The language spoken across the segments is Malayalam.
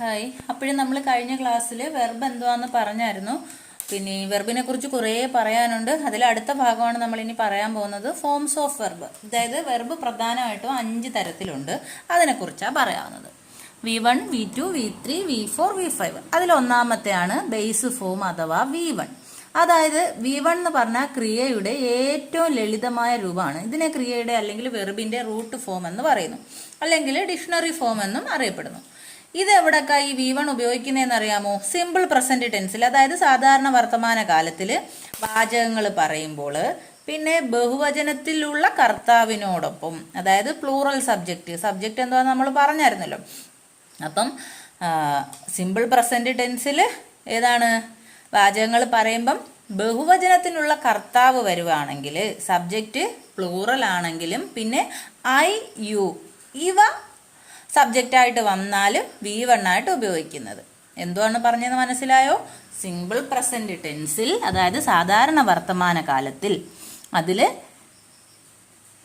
ഹായ് അപ്പോഴും നമ്മൾ കഴിഞ്ഞ ക്ലാസ്സിൽ വെർബ് എന്തുവാന്ന് പറഞ്ഞായിരുന്നു. പിന്നെ ഈ വെർബിനെ കുറിച്ച് കുറേ പറയാനുണ്ട്. അതിൽ അടുത്ത ഭാഗമാണ് നമ്മൾ ഇനി പറയാൻ പോകുന്നത്. ഫോംസ് ഓഫ് വെർബ് അതായത് വെർബ് പ്രധാനമായിട്ടും അഞ്ച് തരത്തിലുണ്ട്. അതിനെക്കുറിച്ചാണ് പറയാവുന്നത് V one V two V three V four V five അതിലൊന്നാമത്തെയാണ് base form അഥവാ വി വൺ അതായത് വി വൺ എന്ന് പറഞ്ഞാൽ ക്രിയയുടെ ഏറ്റവും ലളിതമായ രൂപമാണ്. ഇതിനെ ക്രിയയുടെ അല്ലെങ്കിൽ വെർബിന്റെ റൂട്ട് ഫോം എന്ന് പറയുന്നു. അല്ലെങ്കിൽ ഡിക്ഷണറി ഫോം എന്നും അറിയപ്പെടുന്നു. ഇത് എവിടൊക്കെ ഈ വി വൺ ഉപയോഗിക്കുന്നതെന്ന് അറിയാമോ സിമ്പിൾ പ്രസന്റ് ടെൻസിൽ അതായത് സാധാരണ വർത്തമാന കാലത്തിൽ വാചകങ്ങൾ പറയുമ്പോൾ പിന്നെ ബഹുവചനത്തിലുള്ള കർത്താവിനോടൊപ്പം അതായത് പ്ലൂറൽ സബ്ജക്റ്റ് സബ്ജക്റ്റ് എന്താണെന്ന് നമ്മൾ പറഞ്ഞായിരുന്നല്ലോ. അപ്പം സിമ്പിൾ പ്രസന്റ് ടെൻസിൽ ഏതാണ്? വാചകങ്ങൾ പറയുമ്പം ബഹുവചനത്തിനുള്ള കർത്താവ് വരുവാണെങ്കിൽ സബ്ജക്റ്റ് പ്ലൂറൽ ആണെങ്കിലും പിന്നെ ഐ യു ഇവ സബ്ജക്റ്റായിട്ട് വന്നാൽ വി ആയിട്ട് ഉപയോഗിക്കുന്നത്. എന്തുവാണ് പറഞ്ഞത് മനസ്സിലായോ? സിമ്പിൾ പ്രസന്റ് ടെൻസിൽ അതായത് സാധാരണ വർത്തമാന കാലത്തിൽ അതിൽ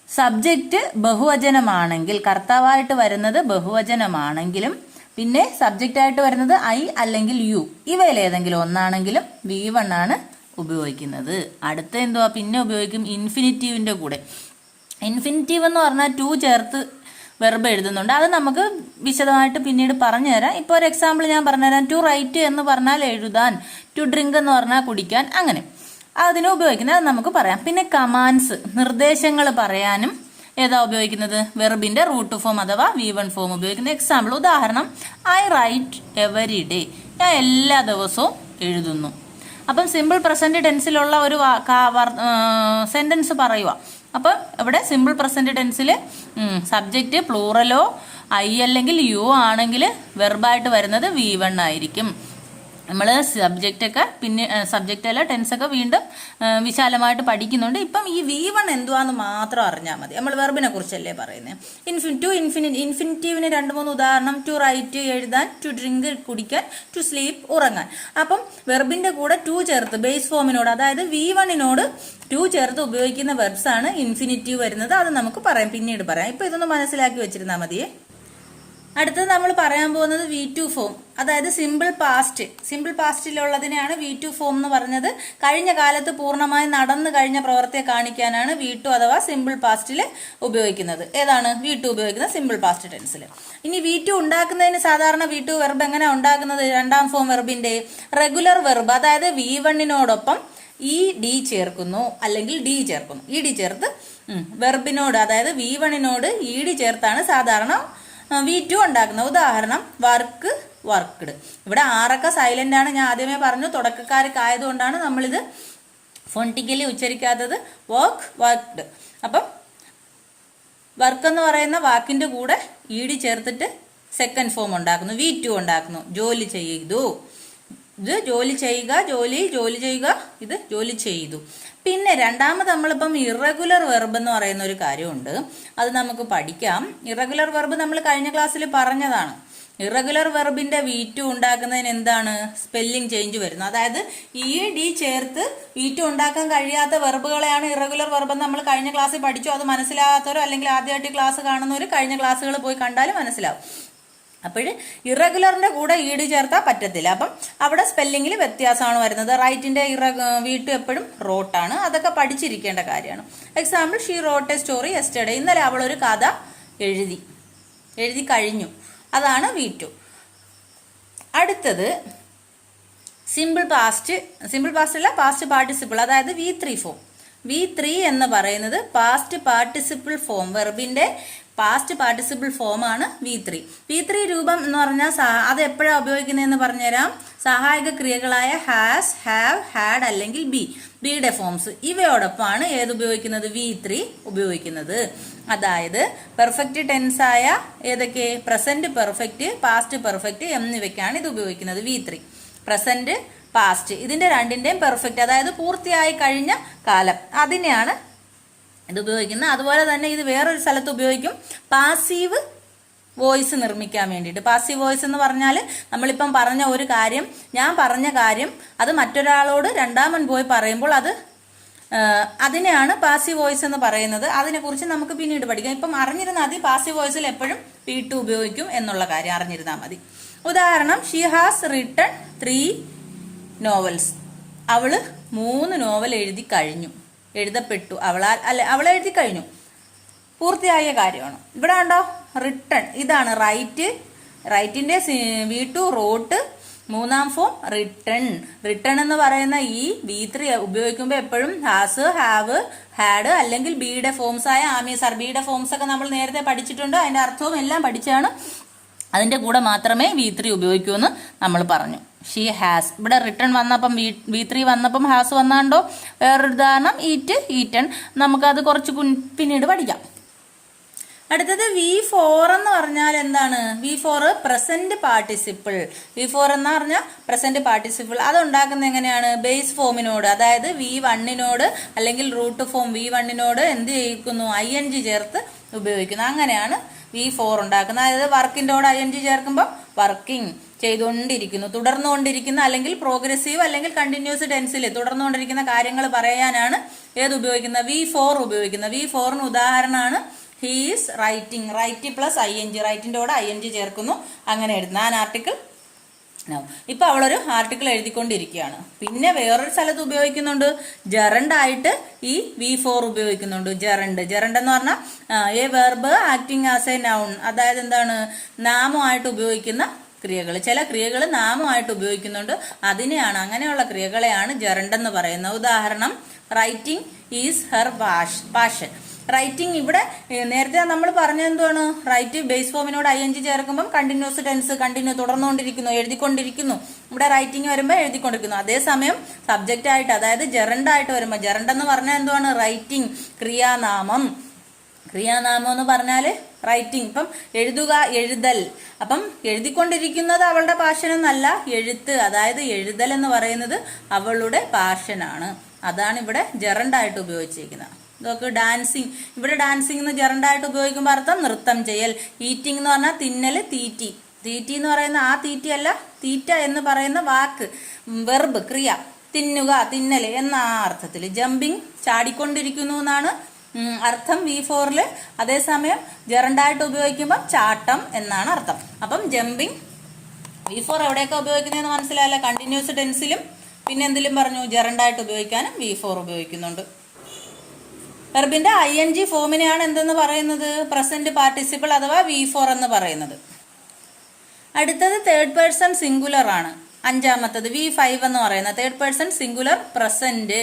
സബ്ജക്റ്റ് ബഹുവചനമാണെങ്കിൽ കർത്താവായിട്ട് വരുന്നത് ബഹുവചനമാണെങ്കിലും പിന്നെ സബ്ജക്റ്റായിട്ട് വരുന്നത് ഐ അല്ലെങ്കിൽ യു ഇവയിൽ ഏതെങ്കിലും ഒന്നാണെങ്കിലും വി വൺ ആണ് ഉപയോഗിക്കുന്നത്. അടുത്ത എന്തുവാ? പിന്നെ ഉപയോഗിക്കും ഇൻഫിനിറ്റീവിന്റെ കൂടെ. ഇൻഫിനിറ്റീവ് എന്ന് പറഞ്ഞാൽ ടു ചേർത്ത് വെർബ് എഴുതുന്നുണ്ട്. അത് നമുക്ക് വിശദമായിട്ട് പിന്നീട് പറഞ്ഞു തരാം ഇപ്പോൾ ഒരു എക്സാമ്പിൾ ഞാൻ പറഞ്ഞുതരാം. ടു റൈറ്റ് എന്ന് പറഞ്ഞാൽ എഴുതാൻ ടു ഡ്രിങ്ക് എന്ന് പറഞ്ഞാൽ കുടിക്കാൻ അങ്ങനെ. അതിന് ഉപയോഗിക്കുന്നത് അത് നമുക്ക് പറയാം. പിന്നെ കമാൻഡ്സ് നിർദ്ദേശങ്ങൾ പറയാനും ഏതാ ഉപയോഗിക്കുന്നത്? വെർബിന്റെ റൂട്ട് ഫോം അഥവാ വി വൺ ഫോം ഉപയോഗിക്കുന്ന എക്സാമ്പിൾ ഉദാഹരണം ഐ റൈറ്റ് എവറി ഡേ ഞാൻ എല്ലാ ദിവസവും എഴുതുന്നു. അപ്പം സിമ്പിൾ പ്രസന്റ് ടെൻസിലുള്ള ഒരു സെന്റൻസ് പറയുക അപ്പം ഇവിടെ സിമ്പിൾ പ്രസന്റ് ടെൻസിൽ സബ്ജക്റ്റ് പ്ലൂറലോ ഐ അല്ലെങ്കിൽ യു ആണെങ്കിൽ വെർബായിട്ട് വരുന്നത് വി വൺ ആയിരിക്കും. നമ്മൾ സബ്ജക്റ്റൊക്കെ പിന്നെ സബ്ജക്റ്റ് അല്ല ടെൻസ് ഒക്കെ വീണ്ടും വിശാലമായിട്ട് പഠിക്കുന്നുണ്ട്. ഇപ്പം ഈ വി വൺ എന്തുവാന്ന് മാത്രം അറിഞ്ഞാൽ മതി. നമ്മൾ വെർബിനെ കുറിച്ചല്ലേ പറയുന്നത് ഇൻഫിൻ ടു ഇൻഫിനി ഇൻഫിനിറ്റീവിന് രണ്ട് മൂന്ന് ഉദാഹരണം. ടു റൈറ്റ് എഴുതാൻ. ടു ഡ്രിങ്ക് കുടിക്കാൻ. ടു സ്ലീപ്പ് ഉറങ്ങാൻ. അപ്പം വെർബിന്റെ കൂടെ ടു ചേർത്ത് ബേസ് ഫോമിനോട് അതായത് വി വണ്ണിനോട് ടു ചേർത്ത് ഉപയോഗിക്കുന്ന വെർബ്സ് ആണ് ഇൻഫിനിറ്റീവ് വരുന്നത്. അത് നമുക്ക് പറയാം. പിന്നീട് പറയാം. ഇപ്പം ഇതൊന്ന് മനസ്സിലാക്കി വെച്ചിരുന്നാൽ മതിയേ. അടുത്തത് നമ്മൾ പറയാൻ പോകുന്നത് വി ടു ഫോം അതായത് സിമ്പിൾ പാസ്റ്റ് സിമ്പിൾ പാസ്റ്റിലുള്ളതിനെയാണ് വി ടു ഫോം എന്ന് പറഞ്ഞത്. കഴിഞ്ഞ കാലത്ത് പൂർണമായി നടന്നു കഴിഞ്ഞ പ്രവൃത്തിയെ കാണിക്കാനാണ് വി ടു അഥവാ സിമ്പിൾ പാസ്റ്റിൽ ഉപയോഗിക്കുന്നത്. ഏതാണ്? വി ടു ഉപയോഗിക്കുന്നത് സിമ്പിൾ പാസ്റ്റ് ടെൻസിൽ ഇനി വി ടു ഉണ്ടാക്കുന്നതിന് സാധാരണ വി ടു വെർബ് എങ്ങനെ ഉണ്ടാക്കുന്നത്? രണ്ടാം ഫോം വെർബിന്റെ റെഗുലർ വെർബ് അതായത് വി വണ്ണിനോടൊപ്പം ഇ ഡി ചേർക്കുന്നു. അല്ലെങ്കിൽ ഡി ചേർക്കുന്നു. ഇ ഡി ചേർത്ത് വെർബിനോട് അതായത് വി വണ്ണിനോട് ഇ ഡി ചേർത്താണ് സാധാരണ വി ടു ഉണ്ടാക്കുന്നത് ഉദാഹരണം വർക്ക് വർക്ക്ഡ് ഇവിടെ ആറൊക്കെ സൈലന്റ് ആണ്. ഞാൻ ആദ്യമേ പറഞ്ഞു തുടക്കക്കാർക്ക് ആയതുകൊണ്ടാണ് നമ്മളിത് ഫോണ്ടിക്കലി ഉച്ചരിക്കാത്തത് വർക്ക് വർക്ക്ഡ് അപ്പം വർക്ക് എന്ന് പറയുന്ന വാക്കിന്റെ കൂടെ ഇ ഡി ചേർത്തിട്ട് സെക്കൻഡ് ഫോം ഉണ്ടാക്കുന്നു. വി ടു ഉണ്ടാക്കുന്നു. ജോലി ചെയ്തു. ഇത് ജോലി ചെയ്യുക ജോലി ജോലി ചെയ്യുക ഇത് ജോലി ചെയ്തു. പിന്നെ രണ്ടാമത് നമ്മളിപ്പം ഇറഗുലർ വെർബ് എന്ന് പറയുന്ന ഒരു കാര്യമുണ്ട്. അത് നമുക്ക് പഠിക്കാം. ഇറഗുലർ വെർബ് നമ്മൾ കഴിഞ്ഞ ക്ലാസ്സിൽ പറഞ്ഞതാണ്. ഇറഗുലർ വെർബിന്റെ വി ടു ഉണ്ടാക്കുന്നതിന് എന്താണ്? സ്പെല്ലിംഗ് ചേഞ്ച് വരുന്നത് അതായത് ഇ ഡി ചേർത്ത് വി ടു ഉണ്ടാക്കാൻ കഴിയാത്ത വെർബുകളെയാണ് ഇറഗുലർ വെർബ് നമ്മൾ കഴിഞ്ഞ ക്ലാസ്സിൽ പഠിച്ചു. അത് മനസ്സിലാകാത്തവരോ അല്ലെങ്കിൽ ആദ്യമായിട്ട് ക്ലാസ് കാണുന്നവർ കഴിഞ്ഞ ക്ലാസ്സുകൾ പോയി കണ്ടാലും മനസ്സിലാവും. അപ്പോൾ ഇറഗുലറിന്റെ കൂടെ ഈട് ചേർത്താൽ പറ്റത്തില്ല. അപ്പം അവിടെ സ്പെല്ലിങ്ങിൽ വ്യത്യാസമാണ് വരുന്നത്. റൈറ്റിന്റെ ഇറ വീട്ട് എപ്പോഴും റോട്ടാണ് അതൊക്കെ പഠിച്ചിരിക്കേണ്ട കാര്യമാണ്. Example she wrote a story yesterday ഇന്നലെ അവളൊരു കഥ എഴുതി. എഴുതി കഴിഞ്ഞു. അതാണ് വീറ്റു അടുത്തത് സിമ്പിൾ പാസ്റ്റ് സിമ്പിൾ പാസ്റ്റ് അല്ല പാസ്റ്റ് പാർട്ടിസിപ്പിൾ അതായത് V three form V three എന്ന് പറയുന്നത് പാസ്റ്റ് പാർട്ടിസിപ്പിൾ ഫോം വെർബിന്റെ പാസ്റ്റ് പാർട്ടിസിപ്പിൾ ഫോം ആണ് വി ത്രീ വി ത്രീ രൂപം എന്ന് പറഞ്ഞാൽ അത് എപ്പോഴാണ് ഉപയോഗിക്കുന്നതെന്ന് പറഞ്ഞുതരാം. സഹായക ക്രിയകളായ ഹാസ് ഹാവ് ഹാഡ് അല്ലെങ്കിൽ ബി ബിയുടെ ഫോംസ് ഇവയോടൊപ്പമാണ് ഏത് ഉപയോഗിക്കുന്നത്? വി ത്രീ ഉപയോഗിക്കുന്നത്. അതായത് പെർഫെക്റ്റ് ടെൻസ് ആയ ഏതൊക്കെ? പ്രസന്റ് പെർഫെക്റ്റ് പാസ്റ്റ് പെർഫെക്റ്റ് എന്നിവയ്ക്കാണ് ഇത് ഉപയോഗിക്കുന്നത് വി ത്രീ പ്രസന്റ് പാസ്റ്റ് ഇതിന്റെ രണ്ടിന്റെയും പെർഫെക്റ്റ് അതായത് പൂർത്തിയായി കഴിഞ്ഞ കാലം. അതിനെയാണ് ഇത് ഉപയോഗിക്കുന്നത്. അതുപോലെ തന്നെ ഇത് വേറൊരു സ്ഥലത്ത് ഉപയോഗിക്കും. പാസീവ് വോയിസ് നിർമ്മിക്കാൻ വേണ്ടിയിട്ട്. പാസീവ് വോയിസ് എന്ന് പറഞ്ഞാൽ നമ്മളിപ്പം പറഞ്ഞ ഒരു കാര്യം ഞാൻ പറഞ്ഞ കാര്യം അത് മറ്റൊരാളോട് രണ്ടാമൻ പോയി പറയുമ്പോൾ അത് അതിനെയാണ് പാസീവ് വോയിസ് എന്ന് പറയുന്നത്. അതിനെക്കുറിച്ച് നമുക്ക് പിന്നീട് പഠിക്കാം. ഇപ്പം അറിഞ്ഞിരുന്നാൽ മതി പാസീവ് വോയിസിൽ എപ്പോഴും പി ടു ഉപയോഗിക്കും എന്നുള്ള കാര്യം അറിഞ്ഞിരുന്നാൽ മതി. ഉദാഹരണം she has written three novels അവൾ മൂന്ന് നോവൽ എഴുതി കഴിഞ്ഞു. എഴുതപ്പെട്ടു. അവളാൽ അല്ല അവൾ എഴുതി കഴിഞ്ഞു. പൂർത്തിയായ കാര്യമാണ്. ഇവിടെ ഉണ്ടോ റിട്ടേൺ ഇതാണ് റൈറ്റ് റൈറ്റിന്റെ വി ടു റോട്ട് മൂന്നാം ഫോം റിട്ടേൺ റിട്ടേൺ എന്ന് പറയുന്ന ഈ ബി ത്രീ ഉപയോഗിക്കുമ്പോൾ എപ്പോഴും ഹാസ് ഹാവ് ഹാഡ് അല്ലെങ്കിൽ ബിയുടെ ഫോംസ് ആയ ആമി സർ ബിയുടെ ഫോംസ് ഒക്കെ നമ്മൾ നേരത്തെ പഠിച്ചിട്ടുണ്ട്. അതിന്റെ അർത്ഥവും എല്ലാം പഠിച്ചാണ് അതിന്റെ കൂടെ മാത്രമേ വി ത്രീ ഉപയോഗിക്കൂ എന്ന് നമ്മൾ പറഞ്ഞു. ഷീ ഹാസ് ഇവിടെ റിട്ടേൺ വന്നപ്പം വി ത്രീ വന്നപ്പം ഹാസ് വന്നാണ്ടോ? വേറൊരു ഉദാഹരണം ഈറ്റ് ഈറ്റൺ നമുക്കത് കുറച്ച് പിന്നീട് പഠിക്കാം. അടുത്തത് വി ഫോർ എന്ന് പറഞ്ഞാൽ എന്താണ്? V four present participle V four എന്ന് പറഞ്ഞാൽ പ്രസന്റ് പാർട്ടിസിപ്പിൾ അത് ഉണ്ടാക്കുന്ന എങ്ങനെയാണ്? ബേസ് ഫോമിനോട് അതായത് വി വണ്ണിനോട് അല്ലെങ്കിൽ റൂട്ട് ഫോം വി വണ്ണിനോട് എന്ത് ചെയ്യിക്കുന്നു? ഐ എൻ ജി ചേർത്ത് ഉപയോഗിക്കുന്നു. അങ്ങനെയാണ് വി ഫോർ ഉണ്ടാക്കുന്നത്. അതായത് വർക്കിന്റെയോട് ഐ എൻ ജി ചേർക്കുമ്പോൾ വർക്കിംഗ് ചെയ്തുകൊണ്ടിരിക്കുന്നു. തുടർന്നുകൊണ്ടിരിക്കുന്ന അല്ലെങ്കിൽ പ്രോഗ്രസീവ് അല്ലെങ്കിൽ കണ്ടിന്യൂസ് ടെൻസിൽ തുടർന്നുകൊണ്ടിരിക്കുന്ന കാര്യങ്ങൾ പറയാനാണ് ഏത് ഉപയോഗിക്കുന്നത്? വി ഫോർ ഉപയോഗിക്കുന്നത്. വി ഫോറിന് ഉദാഹരണമാണ് he's writing write plus I N G റൈറ്റിന്റെ കൂടെ ഐ എൻ ജി ചേർക്കുന്നു. അങ്ങനെ എഴുതുന്നു. ആൻ ആർട്ടിക്കിൾ നോ ഇപ്പൊ അവളൊരു ആർട്ടിക്കിൾ എഴുതിക്കൊണ്ടിരിക്കുകയാണ്. പിന്നെ വേറൊരു സ്ഥലത്ത് ഉപയോഗിക്കുന്നുണ്ട്. ജെറണ്ടായിട്ട് ഈ വി ഫോർ ഉപയോഗിക്കുന്നുണ്ട്. ജെറണ്ട് ജെറണ്ട് എന്ന് പറഞ്ഞാൽ a verb acting as a noun അതായത് എന്താണ്? നാമമായിട്ട് ഉപയോഗിക്കുന്ന ക്രിയകൾ ചില ക്രിയകൾ നാമമായിട്ട് ഉപയോഗിക്കുന്നുണ്ട്. അതിനെയാണ് അങ്ങനെയുള്ള ക്രിയകളെയാണ് ജെറണ്ട് എന്ന് പറയുന്നത്. ഉദാഹരണം writing is her pash passion writing ഇവിടെ നേരത്തെ നമ്മൾ പറഞ്ഞത് എന്താണ് റൈറ്റ് ബേസ് ഫോമിനോട് ഐ എൻ ജി ചേർക്കുമ്പോൾ കണ്ടിന്യൂസ് ടെൻസ് കണ്ടിന്യൂ തുടർന്നുകൊണ്ടിരിക്കുന്നു എഴുതിക്കൊണ്ടിരിക്കുന്നു. ഇവിടെ റൈറ്റിംഗ് വരുമ്പോൾ എഴുതിക്കൊണ്ടിരിക്കുന്നു. അതേസമയം സബ്ജക്റ്റ് ആയിട്ട് അതായത് ജെറണ്ട് ആയിട്ട് വരുമ്പോൾ ജെറണ്ട് എന്ന് പറഞ്ഞാൽ എന്തുവാണ്? റൈറ്റിംഗ് ക്രിയാനാമം. ക്രിയാനാമം എന്ന് പറഞ്ഞാൽ റൈറ്റിംഗ് ഇപ്പം എഴുതുക എഴുതൽ. അപ്പം എഴുതിക്കൊണ്ടിരിക്കുന്നത് അവളുടെ പാഷനൊന്നല്ല എഴുത്ത്. അതായത് എഴുതൽ എന്ന് പറയുന്നത് അവളുടെ പാഷനാണ് അതാണ് ഇവിടെ ജെറണ്ടായിട്ട് ഉപയോഗിച്ചിരിക്കുന്നത്. ഇതൊക്കെ ഡാൻസിങ് ഇവിടെ ഡാൻസിങ് എന്ന് ജെറണ്ടായിട്ട് ഉപയോഗിക്കുമ്പോൾ അർത്ഥം നൃത്തം ചെയ്യൽ ഈറ്റിംഗ് എന്ന് പറഞ്ഞാൽ തിന്നൽ തീറ്റി. തീറ്റി എന്ന് പറയുന്ന ആ തീറ്റിയല്ല തീറ്റ എന്ന് പറയുന്ന വാക്ക്. വെർബ് ക്രിയ. തിന്നുക തിന്നൽ എന്ന ആ അർത്ഥത്തിൽ ജമ്പിങ് ചാടിക്കൊണ്ടിരിക്കുന്നു എന്നാണ് അർത്ഥം വി ഫോറിൽ അതേസമയം ജെറണ്ടായിട്ട് ഉപയോഗിക്കുമ്പോൾ ചാട്ടം എന്നാണ് അർത്ഥം. അപ്പം ജമ്പിങ് വി ഫോർ എവിടെയൊക്കെ ഉപയോഗിക്കുന്നതെന്ന് മനസ്സിലായല്ലോ. കണ്ടിന്യൂസ് ടെൻസിലും പിന്നെ എന്തിലും പറഞ്ഞു ജെറണ്ടായിട്ട് ഉപയോഗിക്കാനും വി ഫോർ ഉപയോഗിക്കുന്നുണ്ട്. വെർബിന്റെ ഐ എൻ ജി ഫോമിനെയാണ് എന്തെന്ന് പറയുന്നത്? പ്രസന്റ് പാർട്ടിസിപ്പിൾ അഥവാ വി ഫോർ എന്ന് പറയുന്നത്. അടുത്തത് തേർഡ് പേഴ്സൺ സിംഗുലർ ആണ്. അഞ്ചാമത്തത് വി ഫൈവ് എന്ന് പറയുന്നത് തേർഡ് പേഴ്സൺ സിംഗുലർ പ്രസന്റ്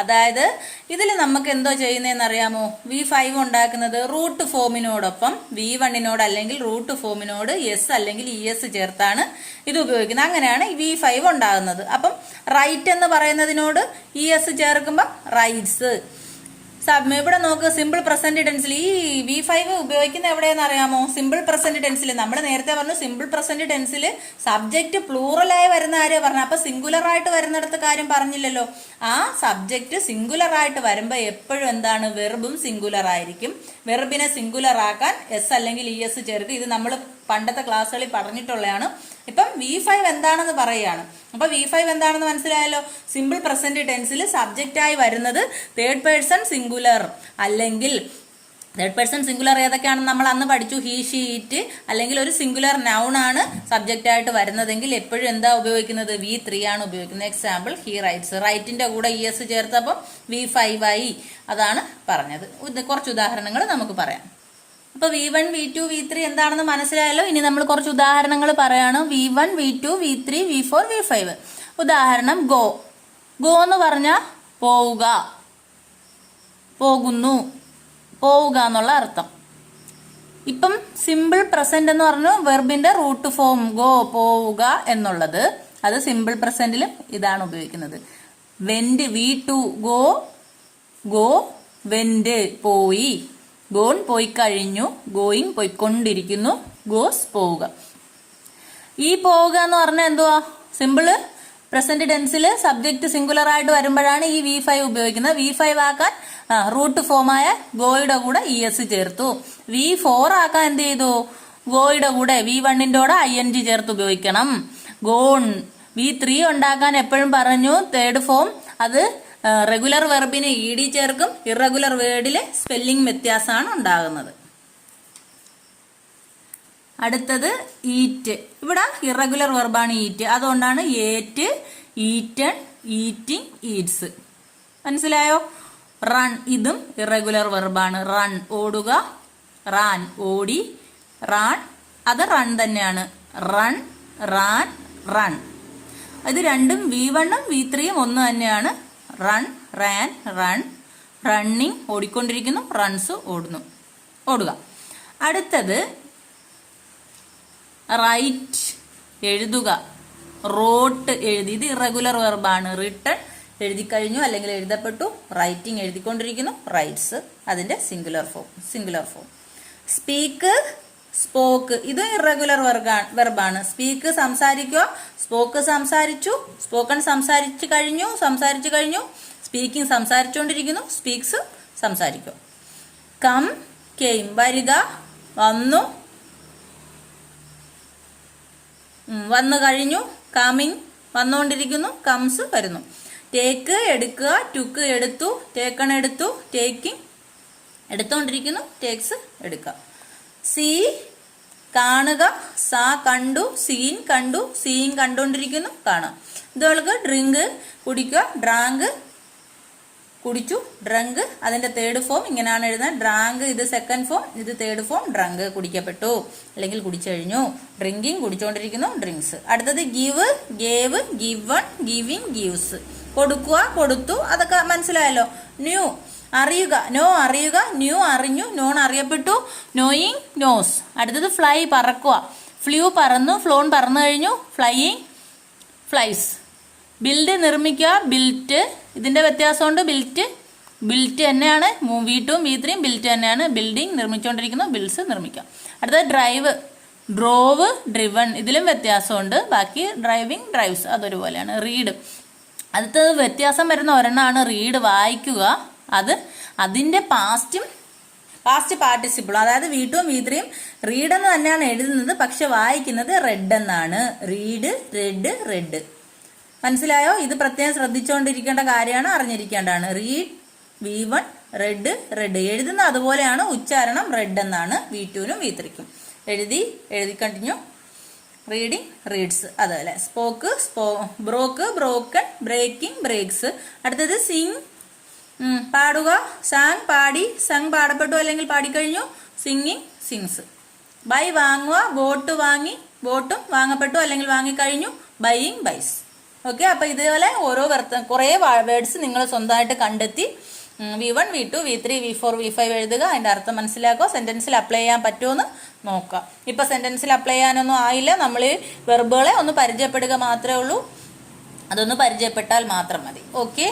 അതായത് ഇതിൽ നമുക്ക് എന്തോ ചെയ്യുന്നതെന്ന് അറിയാമോ? വി ഫൈവ് ഉണ്ടാക്കുന്നത് റൂട്ട് ഫോമിനോടൊപ്പം വി വണ്ണിനോട് അല്ലെങ്കിൽ റൂട്ട് ഫോമിനോട് എസ് അല്ലെങ്കിൽ ഇ എസ് ചേർത്താണ് ഇത് ഉപയോഗിക്കുന്നത്. അങ്ങനെയാണ് വി ഫൈവ് ഉണ്ടാകുന്നത്. അപ്പം റൈറ്റ് എന്ന് പറയുന്നതിനോട് ഇ എസ് ചേർക്കുമ്പോൾ റൈറ്റ്സ് ഇവിടെ നോക്ക് സിമ്പിൾ പ്രസന്റ് ടെൻസിൽ ഈ വി ഫൈവ് ഉപയോഗിക്കുന്ന എവിടെയെന്ന് അറിയാമോ? സിമ്പിൾ പ്രസന്റ് ടെൻസിൽ നമ്മൾ നേരത്തെ പറഞ്ഞു സിമ്പിൾ പ്രസന്റ് ടെൻസിൽ സബ്ജക്റ്റ് പ്ലൂറലായി വരുന്ന ആരെയാ പറഞ്ഞു അപ്പൊ സിംഗുലർ ആയിട്ട് വരുന്നിടത്ത് കാര്യം പറഞ്ഞില്ലല്ലോ. ആ സബ്ജക്റ്റ് സിംഗുലർ ആയിട്ട് വരുമ്പോൾ എപ്പോഴും എന്താണ്? വെർബും സിംഗുലർ ആയിരിക്കും. വെർബിനെ സിംഗുലർ ആക്കാൻ എസ് അല്ലെങ്കിൽ ഇ എസ് ചേർക്കും ഇത് നമ്മൾ പണ്ടത്തെ ക്ലാസ്സുകളിൽ പറഞ്ഞിട്ടുള്ളതാണ്. ഇപ്പം വി ഫൈവ് എന്താണെന്ന് പറയുകയാണ്. അപ്പൊ വി ഫൈവ് എന്താണെന്ന് മനസ്സിലായല്ലോ? സിമ്പിൾ പ്രസന്റ് ടെൻസിൽ സബ്ജക്റ്റായി വരുന്നത് തേർഡ് പേഴ്സൺ സിംഗുലർ അല്ലെങ്കിൽ തേർഡ് പേഴ്സൺ സിംഗുലർ ഏതൊക്കെയാണെന്ന് നമ്മൾ അന്ന് പഠിച്ചു. ഹീ ഷീറ്റ് അല്ലെങ്കിൽ ഒരു സിംഗുലർ നൗൺ ആണ് സബ്ജക്റ്റ് ആയിട്ട് വരുന്നതെങ്കിൽ എപ്പോഴും എന്താ ഉപയോഗിക്കുന്നത്? വി ത്രീ ആണ് ഉപയോഗിക്കുന്നത്. എക്സാമ്പിൾ ഹീ റൈറ്റ്സ് റൈറ്റിന്റെ കൂടെ ഇ എസ് ചേർത്തപ്പോൾ വി ഫൈവ് ആയി. അതാണ് പറഞ്ഞത്. കുറച്ച് ഉദാഹരണങ്ങൾ നമുക്ക് പറയാം. അപ്പൊ V one V two V three എന്താണെന്ന് മനസ്സിലായല്ലോ? ഇനി നമ്മൾ കുറച്ച് ഉദാഹരണങ്ങൾ പറയാണ്. V one V two V three V four V five ഉദാഹരണം ഗോ. ഗോ എന്ന് പറഞ്ഞാൽ പോവുക. പോകുന്നു. പോവുക എന്നുള്ള അർത്ഥം. ഇപ്പം സിമ്പിൾ പ്രസന്റ് എന്ന് പറഞ്ഞു വെർബിന്റെ റൂട്ട് ഫോം ഗോ പോവുക എന്നുള്ളത്. അത് സിമ്പിൾ പ്രസന്റിലും ഇതാണ് ഉപയോഗിക്കുന്നത്. Went V two go go went പോയി. ഗോൺ പോയി കഴിഞ്ഞു ഗോയിങ് പോയിക്കൊണ്ടിരിക്കുന്നു ഗോസ് പോവുക. ഈ പോവുക എന്ന് പറഞ്ഞാൽ എന്തുവാ? സിമ്പിൾ പ്രസന്റ് ടെൻസിൽ സബ്ജക്ട് സിംഗുലർ ആയിട്ട് വരുമ്പോഴാണ് ഈ വി ഫൈവ് ഉപയോഗിക്കുന്നത്. വി ഫൈവ് ആക്കാൻ റൂട്ട് ഫോമായ ഗോയുടെ കൂടെ ഇ എസ് ചേർത്തു. വി ഫോർ ആക്കാൻ എന്ത് ചെയ്തു? ഗോയുടെ കൂടെ വി വണ്ണിന്റെ കൂടെ ഐ എൻ ജി ചേർത്ത് ഉപയോഗിക്കണം. ഗോൺ. വി ത്രീ ഉണ്ടാക്കാൻ എപ്പോഴും പറഞ്ഞു. തേർഡ് ഫോം അത് റെഗുലർ വെർബിന് ഇ ഡി ചേർക്കും. ഇറഗുലർ വേർഡിലെ സ്പെല്ലിംഗ് വ്യത്യാസമാണ് ഉണ്ടാകുന്നത്. അടുത്തത് ഈറ്റ് ഇവിടെ ഇറഗുലർ വെർബാണ് ഈറ്റ് അതുകൊണ്ടാണ് ഏറ്റ് ഈറ്റൺ ഈറ്റിംഗ് ഈറ്റ്സ് മനസ്സിലായോ? റൺ ഇതും ഇറഗുലർ വെർബാണ് റൺ ഓടുക റാൻ ഓടി റാൺ അത് റൺ തന്നെയാണ്. റൺ റാൻ റൺ ഇത് രണ്ടും വി വണ്ണും വി ത്രീയും ഒന്ന് തന്നെയാണ്. റൺ റാൻ റൺ റണ്ണിങ് ഓടിക്കൊണ്ടിരിക്കുന്നു റൺസ് ഓടുന്നു. ഓടുക. അടുത്തത് റൈറ്റ് എഴുതുക. റോട്ട് എഴുതി ഇത് ഇറഗുലർ വെർബാണ് റിട്ടൺ എഴുതി കഴിഞ്ഞു അല്ലെങ്കിൽ എഴുതപ്പെട്ടു റൈറ്റിംഗ് എഴുതിക്കൊണ്ടിരിക്കുന്നു റൈറ്റ്സ് അതിന്റെ singular form singular form speak spoke. ഇത് ഇറഗുലർ വെർബാണ് സ്പീക്ക് സംസാരിക്കുക സ്പോക്ക് സംസാരിച്ചു സ്പോക്കൺ സംസാരിച്ചു കഴിഞ്ഞു സംസാരിച്ചു കഴിഞ്ഞു സ്പീക്കിംഗ് സംസാരിച്ചുകൊണ്ടിരിക്കുന്നു സ്പീക്സ് സംസാരിക്കുക കം കെയിം വരിക വന്നു വന്നു കഴിഞ്ഞു കമ്മിങ് വന്നുകൊണ്ടിരിക്കുന്നു കംസ് വരുന്നു. ടേക്ക് എടുക്കുക ടുക്ക് എടുത്തു ടേക്കൺ എടുത്തു ടേക്കിംഗ് എടുത്തുകൊണ്ടിരിക്കുന്നു ടേക്സ് എടുക്കുക. സീ കാണുക സ കണ്ടു സീൻ കണ്ടു സീൻ കണ്ടുകൊണ്ടിരിക്കുന്നു കാണാം. ഇതുകൾക്ക് ഡ്രിങ്ക് കുടിക്കുക ഡ്രാങ്ക് കുടിച്ചു ഡ്രങ്ക്. അതിന്റെ തേർഡ് ഫോം ഇങ്ങനെയാണ് എഴുതുന്നത്. ഡ്രാങ്ക് ഇത് സെക്കൻഡ് ഫോം ഇത് തേർഡ് ഫോം ഡ്രങ്ക് കുടിക്കപ്പെട്ടു അല്ലെങ്കിൽ കുടിച്ചു കഴിഞ്ഞു. ഡ്രിങ്കിങ് കുടിച്ചുകൊണ്ടിരിക്കുന്നു ഡ്രിങ്ക്സ്. അടുത്തത് give gave given giving gives. കൊടുക്കുക കൊടുത്തു അതൊക്കെ മനസ്സിലായല്ലോ. ന്യൂ. അറിയുക. നോ അറിയുക ന്യൂ അറിഞ്ഞു നോൺ അറിയപ്പെട്ടു നോയിങ് നോസ് അടുത്തത് ഫ്ലൈ പറക്കുക. ഫ്ലൂ പറന്നു ഫ്ലോൺ പറന്നു കഴിഞ്ഞു ഫ്ലൈയിങ് ഫ്ലൈസ് ബിൽഡ് നിർമ്മിക്കുക ബിൽറ്റ് ഇതിന്റെ വ്യത്യാസമുണ്ട് ബിൽറ്റ് ബിൽറ്റ് തന്നെയാണ് വി ടുവും വി ത്രീയും ബിൽറ്റ് തന്നെയാണ്. ബിൽഡിംഗ് നിർമ്മിച്ചുകൊണ്ടിരിക്കുന്നു ബിൽസ് നിർമ്മിക്കുക അടുത്തത് ഡ്രൈവ് ഡ്രോവ് ഡ്രിവൺ ഇതിലും വ്യത്യാസമുണ്ട്. ബാക്കി ഡ്രൈവിംഗ് ഡ്രൈവ്സ് അതൊരുപോലെയാണ്. റീഡ് അടുത്തത് വ്യത്യാസം വരുന്ന ഒരെണ്ണമാണ് റീഡ് വായിക്കുക. അത് അതിന്റെ പാസ്റ്റും പാസ്റ്റ് പാർട്ടിസിപ്പിൾ അതായത് വീട്ടും വീത്രയും റീഡ് എന്ന് തന്നെയാണ് എഴുതുന്നത് പക്ഷെ വായിക്കുന്നത് റെഡ് എന്നാണ്. റീഡ് റെഡ് റെഡ് മനസ്സിലായോ? ഇത് പ്രത്യേകം ശ്രദ്ധിച്ചുകൊണ്ടിരിക്കേണ്ട കാര്യമാണ് അറിഞ്ഞിരിക്കേണ്ടതാണ്. Read V one read read എഴുതുന്ന അതുപോലെയാണ് ഉച്ചാരണം റെഡ് എന്നാണ് വി ടുവിനും വി ത്രീക്കും എഴുതി എഴുതി കണ്ടിന്യൂ റീഡിങ് റീഡ്സ് അതുപോലെ. സ്പോക്ക് സ്പോ ബ്രോക്ക് ബ്രോക്കൺ ബ്രേക്കിംഗ് ബ്രേക്സ് അടുത്തത് സിങ് പാടുക സാങ് പാടി സങ് പാടപ്പെട്ടു അല്ലെങ്കിൽ പാടിക്കഴിഞ്ഞു. Singing sings. ബൈ വാങ്ങുക ബോട്ട് വാങ്ങി ബോട്ടും വാങ്ങപ്പെട്ടു അല്ലെങ്കിൽ വാങ്ങിക്കഴിഞ്ഞു. ബൈയിങ് ബൈസ്. ഓക്കെ അപ്പൊ ഇതുപോലെ ഓരോ വർത്ത കുറേ വേർഡ്സ് നിങ്ങൾ സ്വന്തമായിട്ട് കണ്ടെത്തി. V one V two V three V four V five എഴുതുക. അതിന്റെ അർത്ഥം മനസ്സിലാക്കുക. സെന്റൻസിൽ അപ്ലൈ ചെയ്യാൻ പറ്റുമെന്ന് നോക്കുക. ഇപ്പൊ സെന്റൻസിൽ അപ്ലൈ ചെയ്യാനൊന്നും ആയില്ല. നമ്മൾ വെർബുകളെ ഒന്ന് പരിചയപ്പെടുക മാത്രമേ ഉള്ളൂ. അതൊന്ന് പരിചയപ്പെട്ടാൽ മാത്രം മതി. ഓക്കെ?